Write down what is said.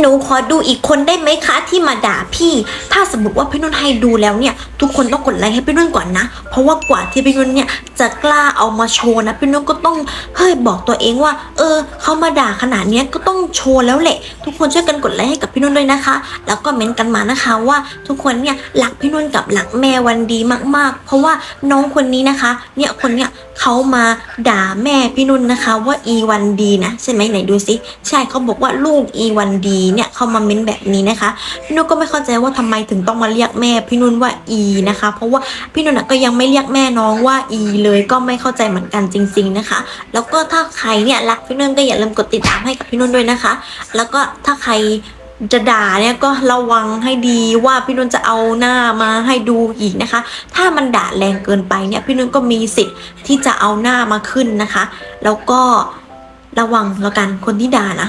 หนูขอดูอีกคนได้ไหมคะที่มาด่าพี่ ถ้าสมมติว่าพี่นุ่นให้ดูแล้วเนี่ย ทุกคนต้องกดไลค์ให้พี่นุ่นก่อนนะ เพราะว่ากว่าที่พี่นุ่นเนี่ยจะกล้าเอามาโชว์นะพี่นุ่นก็ต้องเฮ้ยบอกตัวเองว่า เออเขามาด่าขนาดเนี้ยก็ต้องโชว์แล้วแหละ ทุกคนช่วยกันกดไลค์ให้กับพี่นุ่นด้วยนะคะ แล้วก็เม้นต์กันมานะคะว่าทุกคนเนี่ยรักพี่นุ่นกับรักแม่วันดีมาก ๆ เพราะว่าน้องคนนี้นะคะ เนี่ยคนเนี่ยเขามาด่าแม่พี่นุ่นนะคะว่าอีวันดีนะใช่ไหมไหนดูสิใช่เขาบอกว่าลูกอีวันดีเนี่ยเขามาเม้นแบบนี้นะคะพี่นุ่นก็ไม่เข้าใจว่าทำไมถึงต้องมาเรียกแม่พี่นุ่นว่าอีนะคะ เพราะว่าพี่นุ่นนะก็ยังไม่เรียกแม่น้องว่าอีเลยก็ไม่เข้าใจเหมือนกันจริง ๆนะคะ แล้วก็ถ้าใครเนี่ยรักพี่นุ่นก็อย่าลืมกดติดตามให้กับพี่นุ่นด้วยนะคะ แล้วก็ถ้าใครจะด่าเนี่ยก็ระวังให้ดีว่าพี่นุ่นจะเอาหน้ามาให้ดูอีกนะคะ ถ้ามันด่าแรงเกินไปเนี่ยพี่นุ่นก็มีสิทธิ์ที่จะเอาหน้ามาขึ้นนะคะ แล้วก็ระวังแล้วกันคนที่ด่านะ